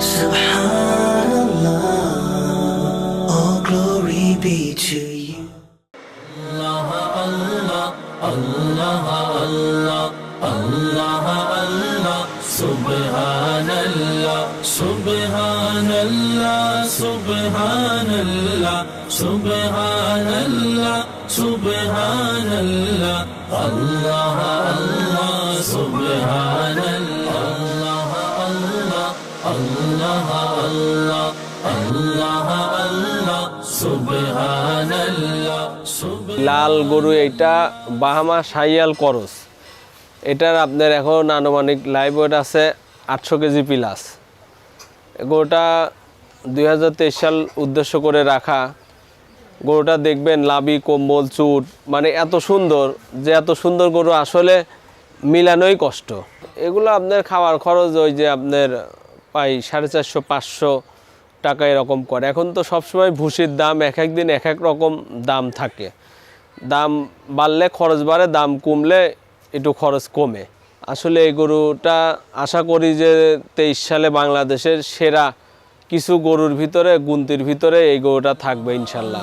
سبحان الله All glory be to you. الله الله الله الله الله الله سبحان الله سبحان الله سبحان الله سبحان الله سبحان الله الله الله سبحان লাল গরু এইটা Bahama সাইয়াল করস। এটার আপনার এখন আনুমানিক লাইভ ওয়েট আছে আটশো কেজি প্লাস গরুটা দুই হাজার তেইশ সাল উদ্দেশ্য করে রাখা। গরুটা দেখবেন লাবি, কম্বল, চুট মানে এত সুন্দর যে এত সুন্দর গরু আসলে মিলানোই কষ্ট। এগুলো আপনার খাওয়ার খরচ ওই যে আপনার পাই সাড়ে চারশো, পাঁচশো টাকা এরকম করে। এখন তো সবসময় ভুসির দাম এক এক দিন এক এক রকম দাম থাকে। দাম বাড়লে খরচ বাড়ে, দাম কমলে একটু খরচ কমে। আসলে এই গরুটা আশা করি যে তেইশ সালে বাংলাদেশের সেরা কিছু গরুর ভিতরে, গুন্তির ভিতরে এই গরুটা থাকবে ইনশাল্লাহ।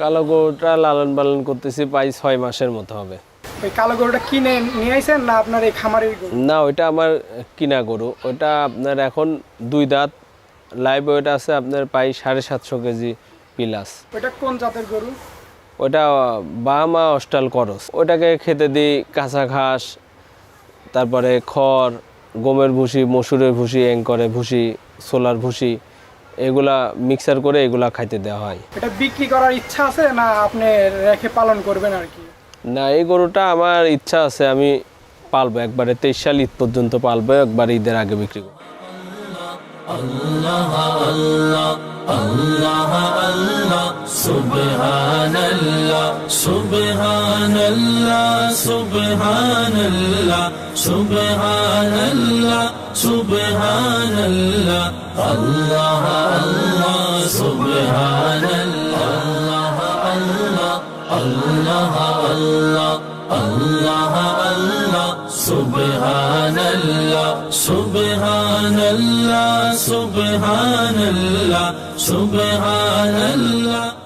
কালো গরুটা লালন পালন করতেছি প্রায় ছয় মাসের মতো হবে। ওই কালো গরুটা কিনে নিয়ে আইছেন না আপনার এই খামারের না ওইটা আমার কিনা গরু। ওটা আপনার এখন দুই দাঁত। লাইভ ওয়েট আছে আপনার প্রায় সাড়ে সাতশো কেজি প্লাস। ওইটা কোন জাতের গরু? ওটা বাহামা অস্টাল করস। ওটাকে খেতে দিই কাঁচা ঘাস তারপরে খড় গমের ভুসি মসুরের ভুসি অ্যাঙ্করের ভুসি সোলার ভুসি এগুলা মিক্সার করে এগুলা খাইতে দেওয়া হয়। এটা বিক্রি করার ইচ্ছা আছে না আপনি রেখে পালন করবেন আর কি? না এই গরুটা আমার ইচ্ছা আছে আমি পালবো একবারে তেইশ সাল ঈদ পর্যন্ত পালবো একবার ঈদের আগে বিক্রি করব। Subhanallah, Subhanallah, Subhanallah, Allah, Subhanallah, Allah, Allah, Allah, Allah, Allah, Subhanallah, Subhanallah, Subhanallah, Subhanallah.